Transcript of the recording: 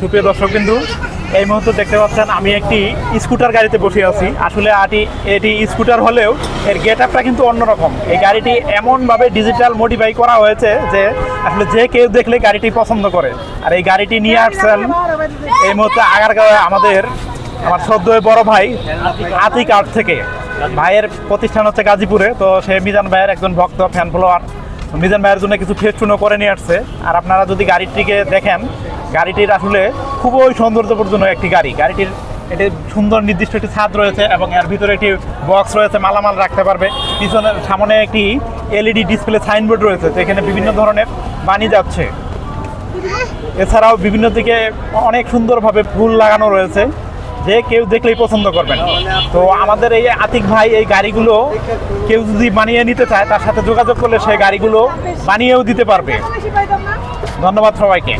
সুপ্রিয় দর্শক বিন্দু, এই মুহূর্তে দেখতে পাচ্ছেন আমি একটি স্কুটার গাড়িতে বসে আছি। আসলে আটি এটি স্কুটার হলেও এর গেট আপটা কিন্তু অন্যরকম। এই গাড়িটি এমনভাবে ডিজিটাল মডিফাই করা হয়েছে যে আসলে যে কেউ দেখলে গাড়িটি পছন্দ করে। আর এই গাড়িটি নিয়ে আসছেন এই মুহূর্তে আগারগাঁওয়ে আমাদের, আমার সদ্য বড় ভাই আতিক আর্ট থেকে। ভাইয়ের প্রতিষ্ঠান হচ্ছে গাজীপুরে, তো সে মিজান ভাইয়ের একজন ভক্ত ফ্যান ফলোয়ার মিজান ভাইয়ের জন্য কিছু ফেস্টুনও করে নিয়ে আসছে। আর আপনারা যদি গাড়িটিকে দেখেন গাড়িটির আসলে খুবই সৌন্দর্যপূর্ণ একটি গাড়ি। গাড়িটির এটি সুন্দর নির্দিষ্ট একটি ছাদ রয়েছে এবং এর ভিতরে একটি বক্স রয়েছে, মালামাল রাখতে পারবে। পিছনের সামনে একটি এলইডি ডিসপ্লে সাইনবোর্ড রয়েছে তো এখানে বিভিন্ন ধরনের বাণী যাচ্ছে। এছাড়াও বিভিন্ন দিকে অনেক সুন্দরভাবে ফুল লাগানো রয়েছে, যে কেউ দেখলেই পছন্দ করবেন। তো আমাদের এই আতিক ভাই এই গাড়িগুলো কেউ যদি বানিয়ে নিতে চায়, তার সাথে যোগাযোগ করলে সেই গাড়িগুলো বানিয়েও দিতে পারবে। ধন্যবাদ সবাইকে।